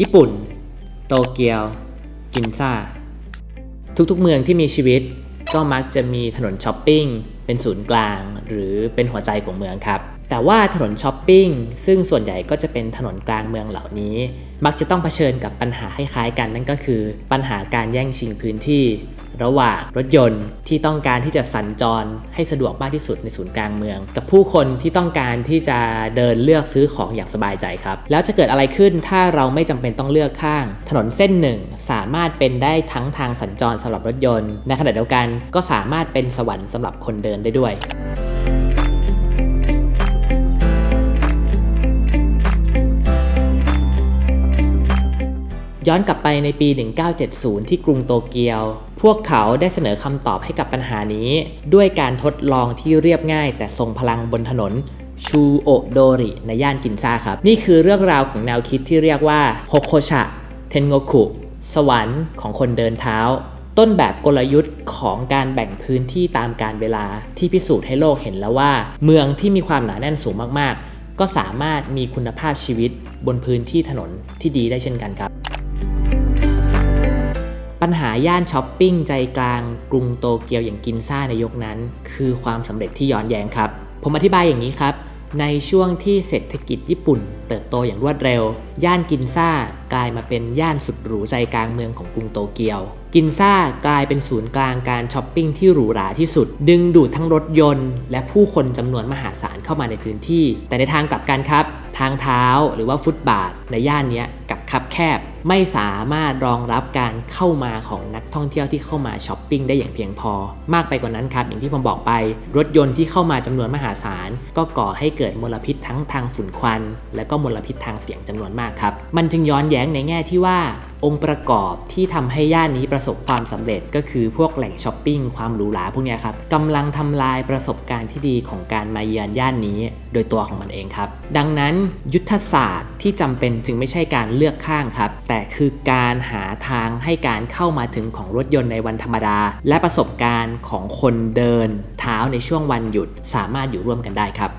ญี่ปุ่น โตเกียว กินซ่า ทุกๆเมืองที่มีชีวิตก็มักจะมีถนนช้อปปิ้งเป็นศูนย์กลาง หรือเป็นหัวใจของเมืองครับ แต่ว่าถนนช้อปปิ้งซึ่งส่วนใหญ่ก็จะเป็นถนนกลางเมืองเหล่านี้ มักจะต้องเผชิญกับปัญหาคล้ายๆกันนั่นก็คือ ปัญหาการแย่งชิงพื้นที่ ระหว่างรถยนต์ที่ต้องการที่จะสัญจรให้สะดวกมากที่สุดในศูนย์กลางเมือง กับผู้คนที่ต้องการที่จะเดินเลือกซื้อของอย่างสบายใจครับ แล้วจะเกิดอะไรขึ้นถ้าเราไม่จำเป็นต้องเลือกข้าง ถนนเส้นหนึ่งสามารถเป็นได้ทั้งทางสัญจรสำหรับรถยนต์ ในขณะเดียวกันก็สามารถเป็นสวรรค์สำหรับคนเดินได้ด้วย ย้อนกลับไปในปี 1970 ที่กรุงโตเกียว พวกเขาได้เสนอคำตอบให้กับปัญหานี้ ด้วยการทดลองที่เรียบง่าย แต่ทรงพลังบนถนนชูโอโดริ ในย่านกินซ่าครับ นี่คือเรื่องราวของแนวคิดที่เรียกว่าโฮโคชะเทนโงคุสวรรค์ของคนเดินเท้า ต้นแบบกลยุทธ์ของการแบ่งพื้นที่ตามการเวลาที่พิสูจน์ให้โลกเห็นแล้วว่า เมืองที่มีความหนาแน่นสูงมากๆ ก็สามารถมีคุณภาพชีวิตบนพื้นที่ถนนที่ดีได้เช่นกันครับ ปัญหาย่านช้อปปิ้งใจกลางกรุงโตเกียวอย่างกินซ่าในยุคนั้น คือความสำเร็จที่ย้อนแย้งครับ ผมอธิบายอย่างนี้ครับ ในช่วงที่เศรษฐกิจญี่ปุ่น เติบโตอย่างรวดเร็ว ย่านกินซ่า กลายมาเป็นย่านสุดหรูใจกลางเมืองของกรุงโตเกียว กินซ่ากลายเป็นศูนย์กลางการช้อปปิ้งที่หรูหราที่สุด ดึงดูดทั้งรถยนต์ และผู้คนจำนวนมหาศาลเข้ามาในพื้นที่ แต่ในทางกลับกันครับ ทางเท้าหรือว่าฟุตบาท ในย่านนี้กับคับแคบไม่สามารถรองรับการเข้ามาของนักท่องเที่ยวที่เข้ามาช้อปปิ้งได้อย่างเพียงพอ มากไปกว่านั้นครับ อย่างที่ผมบอกไป รถยนต์ที่เข้ามาจำนวนมหาศาล ก็ก่อให้เกิดมลพิษทั้งทางฝุ่นควัน และก็มลพิษทางเสียงจำนวนมากครับ มันจึงย้อนแย้งในแง่ที่ว่าองค์ประกอบที่ทำให้ย่านนี้ประสบความสำเร็จก็คือพวกแหล่งช้อปปิ้งความหรูหราพวกนี้ครับกำลังทำลายประสบการณ์ที่ดีของการมาเยือนย่านนี้ โดยตัวของมันเองครับ ดังนั้นยุทธศาสตร์ที่จำเป็นจึงไม่ใช่การเลือกข้างครับ แต่คือการหาทางให้การเข้ามาถึงของรถยนต์ในวันธรรมดา และประสบการณ์ของคนเดิน เท้าในช่วงวันหยุดสามารถอยู่ร่วมกันได้ครับ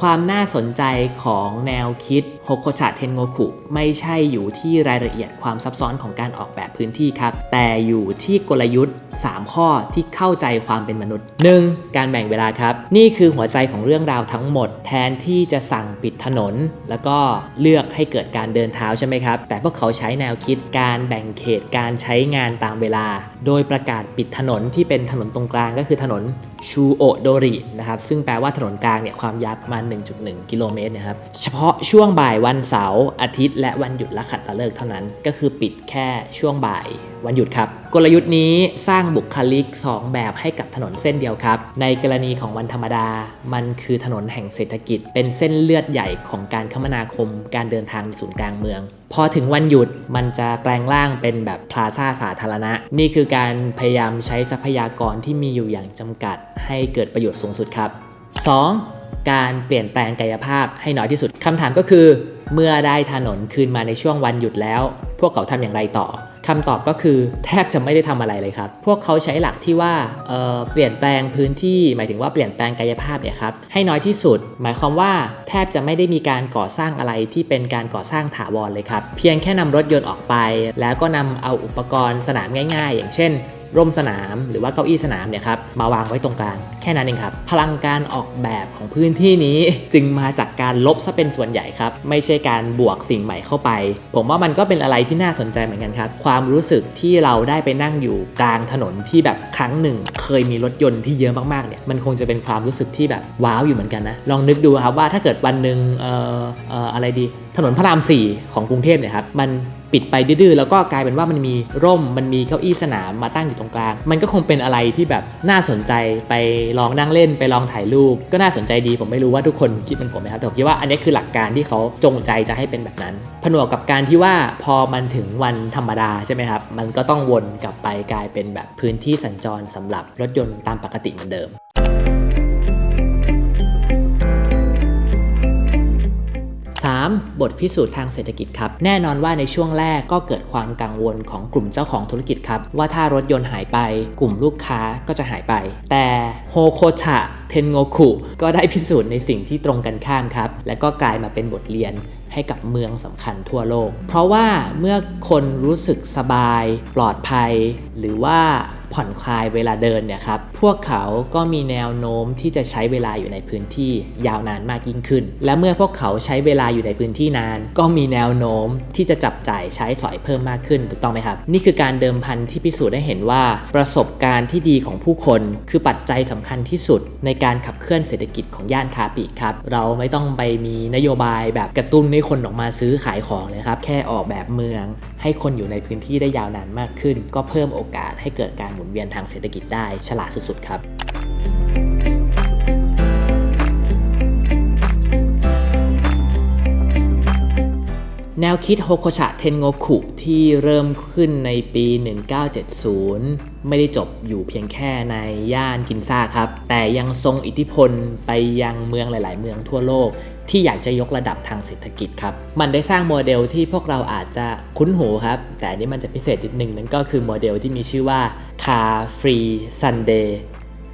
ความน่าสนใจของแนวคิดโฮโคชะเทนโงคุไม่ใช่อยู่ที่รายละเอียดความซับซ้อนของการออกแบบพื้นที่ครับ แต่อยู่ที่กลยุทธ์ 3 ข้อที่เข้าใจความเป็นมนุษย์ 1. การแบ่งเวลาครับ นี่คือหัวใจของเรื่องราวทั้งหมด แทนที่จะสั่งปิดถนน แล้วก็เลือกให้เกิดการเดินเท้าใช่ไหมครับ แต่พวกเขาใช้แนวคิดการแบ่งเขตการใช้งานตามเวลา โดยประกาศปิดถนนที่เป็นถนนตรงกลางก็คือถนน ชูโอโดรินะครับซึ่งแปลว่าถนนกลางเนี่ยความยาวประมาณ 1.1 กิโลเมตรนะครับเฉพาะช่วงบ่ายวันเสาร์อาทิตย์ และวันหยุดละขัดตะเลิกเท่านั้น ก็คือปิดแค่ช่วงบ่ายวันหยุดครับ กลยุทธ์นี้สร้างบุคลิก 2 แบบให้กับถนนเส้นเดียวครับ ในกรณีของวันธรรมดา มันคือถนนแห่งเศรษฐกิจ เป็นเส้นเลือดใหญ่ของการคมนาคม การเดินทางในศูนย์กลางเมือง พอถึงวันหยุดมันจะแปลงร่างเป็นแบบพลาซ่าสาธารณะ นี่คือการพยายามใช้ทรัพยากรที่มีอยู่อย่างจำกัด ให้เกิดประโยชน์สูงสุดครับ 2. การเปลี่ยนแปลงกายภาพให้น้อยที่สุดคำถามก็คือ เมื่อได้ถนนคืนมาในช่วงวันหยุดแล้ว พวกเขาทำอย่างไรต่อ คำตอบก็คือแทบจะไม่ได้ทำอะไรเลยครับ พวกเขาใช้หลักที่ว่าเเปลี่ยนแปลงพื้นที่หมายถึงว่าเปลี่ยนแปลงกายภาพเนี่ยครับให้น้อยที่สุด หมายความว่าแทบจะไม่ได้มีการก่อสร้างอะไรที่เป็นการก่อสร้างถาวรเลยครับ เพียงแค่นำรถยนต์ออกไป แล้วก็นำเอาอุปกรณ์สนามง่าย ๆ อย่างเช่น ร่มสนามหรือว่าเก้าอี้สนามเนี่ยครับมาวางไว้ตรงกลางแค่นั้นเองครับ พลังการออกแบบของพื้นที่นี้จึงมาจากการลบซะเป็นส่วนใหญ่ครับ ไม่ใช่การบวกสิ่งใหม่เข้าไป ผมว่ามันก็เป็นอะไรที่น่าสนใจเหมือนกันครับ ความรู้สึกที่เราได้ไปนั่งอยู่กลางถนนที่แบบครั้งหนึ่ง เคยมีรถยนต์ที่เยอะมากๆเนี่ยมันคงจะเป็นความรู้สึกที่แบบว้าวอยู่เหมือนกันนะลองนึกดูครับว่าถ้าเกิดวันหนึ่งเอ่อเอ่ออะไรดีถนนพระราม 4 ของกรุงเทพเนี่ยครับมัน ปิดไปดื้อๆแล้วก็กลายเป็นว่ามันมีร่มมันมีเก้าอี้สนามมาตั้งอยู่ตรงกลาง มันก็คงเป็นอะไรที่แบบน่าสนใจไปลองนั่งเล่นไปลองถ่ายรูป ก็น่าสนใจดีผมไม่รู้ว่าทุกคนคิดเหมือนผมไหมครับแต่ผมคิดว่าอันนี้คือหลักการที่เขาจงใจจะให้เป็นแบบนั้น ผนวกกับการที่ว่าพอมันถึงวันธรรมดาใช่ไหมครับมันก็ต้องวนกลับไปกลายเป็นแบบพื้นที่สัญจรสำหรับรถยนต์ตามปกติเหมือนเดิม 3. บทพิสูจน์ทางเศรษฐกิจครับ แน่นอนว่าในช่วงแรกก็เกิดความกังวลของกลุ่มเจ้าของธุรกิจครับ ว่าถ้ารถยนต์หายไป กลุ่มลูกค้าก็จะหายไป แต่โฮโคชะเทนโงคุก็ได้พิสูจน์ในสิ่งที่ตรงกันข้ามครับ และก็กลายมาเป็นบทเรียน ให้กับเมืองสำคัญทั่วโลก เพราะว่าเมื่อคนรู้สึกสบาย ปลอดภัย หรือว่าผ่อนคลายเวลาเดินเนี่ยครับ พวกเขาก็มีแนวโน้มที่จะใช้เวลาอยู่ในพื้นที่ยาวนานมากยิ่งขึ้น และเมื่อพวกเขาใช้เวลาอยู่ในพื้นที่นาน ก็มีแนวโน้มที่จะจับจ่ายใช้สอยเพิ่มมากขึ้น ถูกต้องไหมครับ นี่คือการเดิมพันที่พิสูจน์ได้เห็นว่า ประสบการณ์ที่ดีของผู้คน คือปัจจัยสำคัญที่สุด ในการขับเคลื่อนเศรษฐกิจของย่านคาปลีกครับ เราไม่ต้องไปมีนโยบายแบบกระตุ้นให้คนออกมาซื้อขายของเลยครับ แค่ออกแบบเมือง ให้คนอยู่ในพื้นที่ได้ยาวนานมากขึ้น ก็เพิ่มโอกาสให้เกิดการหมุนเวียนทางเศรษฐกิจได้ฉลาดสุดๆครับ แนวคิดโฮโคชะเทนโงคุที่เริ่มขึ้นในปี 1970 ไม่ได้จบอยู่เพียงแค่ในย่านกินซ่าครับ แต่ยังทรงอิทธิพลไปยังเมืองหลาย ๆ เมืองทั่วโลก ที่อยากจะยกระดับทางเศรษฐกิจครับ มันได้สร้างโมเดลที่พวกเราอาจจะคุ้นหูครับ แต่อันนี้มันจะพิเศษนิดนึงนั่นก็คือโมเดลที่มีชื่อว่า Car Free Sunday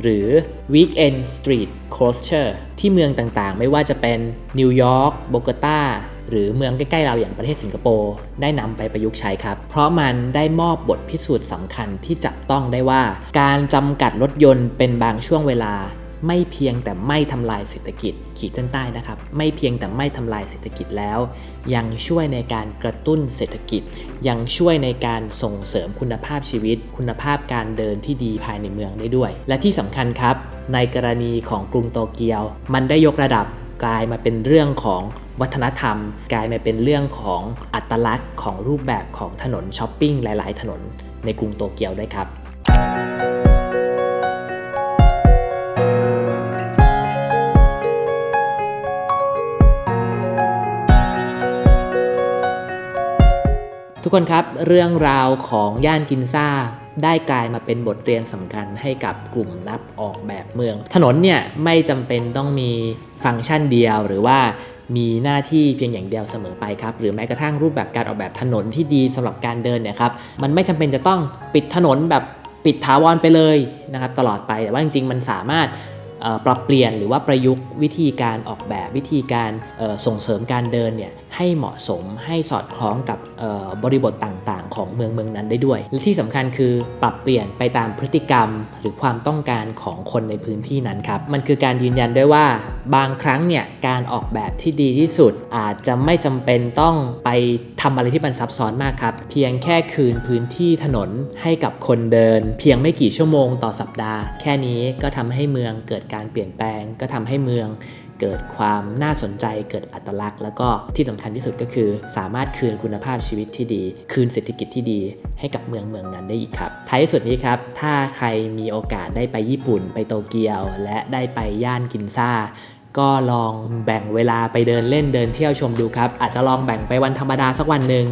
หรือ Weekend Street Closure ที่เมืองต่าง ๆ ไม่ว่าจะเป็นนิวยอร์กโบกตา หรือเมืองใกล้ๆเราอย่างประเทศสิงคโปร์ได้นำไปประยุกต์ใช้ครับ เพราะมันได้มอบบทพิสูจน์สำคัญที่จับต้องได้ว่า การจำกัดรถยนต์เป็นบางช่วงเวลาไม่เพียงแต่ไม่ทำลายเศรษฐกิจ ขีดเส้นใต้นะครับ ไม่เพียงแต่ไม่ทำลายเศรษฐกิจแล้ว ยังช่วยในการกระตุ้นเศรษฐกิจ ยังช่วยในการส่งเสริมคุณภาพชีวิต คุณภาพการเดินที่ดีภายในเมืองได้ด้วย และที่สำคัญครับ ในกรณีของกรุงโตเกียว มันได้ยกระดับกลายมาเป็นเรื่องของ วัฒนธรรม กลายมาเป็นเรื่องของอัตลักษณ์ของรูปแบบของถนนช้อปปิ้งหลาย ๆ ถนนในกรุงโตเกียวด้วยครับทุกคนครับเรื่องราวของย่านกินซ่า ได้กลายมาเป็นบทเรียนสำคัญให้กับกลุ่มนักออกแบบเมือง ถนนเนี่ยไม่จำเป็นต้องมีฟังก์ชันเดียวหรือว่ามีหน้าที่เพียงอย่างเดียวเสมอไปครับ หรือแม้กระทั่งรูปแบบการออกแบบถนนที่ดีสำหรับการเดินเนี่ยครับมันไม่จำเป็นจะต้องปิดถนนแบบปิดถาวรไปเลยนะครับตลอดไปแต่ว่าจริงๆ มันสามารถปรับเปลี่ยนหรือว่าประยุกต์วิธีการออกแบบวิธีการส่งเสริมการเดินเนี่ย ให้เหมาะสมให้สอดคล้องกับบริบทต่างๆ ของเมืองเมืองนั้นได้ด้วย และที่สำคัญคือปรับเปลี่ยนไปตามพฤติกรรม หรือความต้องการของคนในพื้นที่นั้นครับมันคือการยืนยันด้วยว่าบางครั้งเนี่ยการออกแบบที่ดีที่สุด อาจจะไม่จำเป็นต้องไปทำอะไรที่มันซับซ้อนมากครับ เพียงแค่คืนพื้นที่ถนนให้กับคนเดิน เพียงไม่กี่ชั่วโมงต่อสัปดาห์ แค่นี้ก็ทำให้เมืองเกิดการเปลี่ยนแปลง ก็ทำให้เมือง เกิดความน่าสนใจเกิดอัตลักษณ์ แล้วก็ที่สำคัญที่สุดก็คือ สามารถคืนคุณภาพชีวิตที่ดี คืนเศรษฐกิจที่ดี ให้กับเมืองเมืองนั้นได้อีกครับท้ายสุดนี้ครับถ้าใครมีโอกาสได้ไปญี่ปุ่น ไปโตเกียว และได้ไปย่านกินซ่าก็ลองแบ่งเวลาไปเดินเล่นเดินเที่ยวชมดูครับ อาจจะลองแบ่งไปวันธรรมดาสักวันหนึ่ง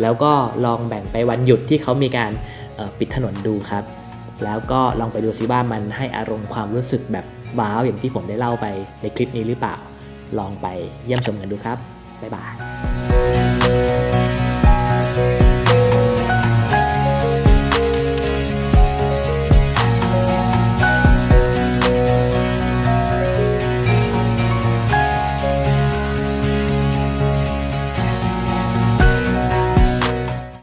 แล้วก็ลองแบ่งไปวันหยุดที่เขามีการปิดถนนดูครับ แล้วก็ลองไปดูซิว่ามันให้อารมณ์ความรู้สึกแบบ ว้าวอย่างที่ผมได้เล่าไปในคลิปนี้หรือเปล่า ลองไปเยี่ยมชมกันดูครับบ๊ายบาย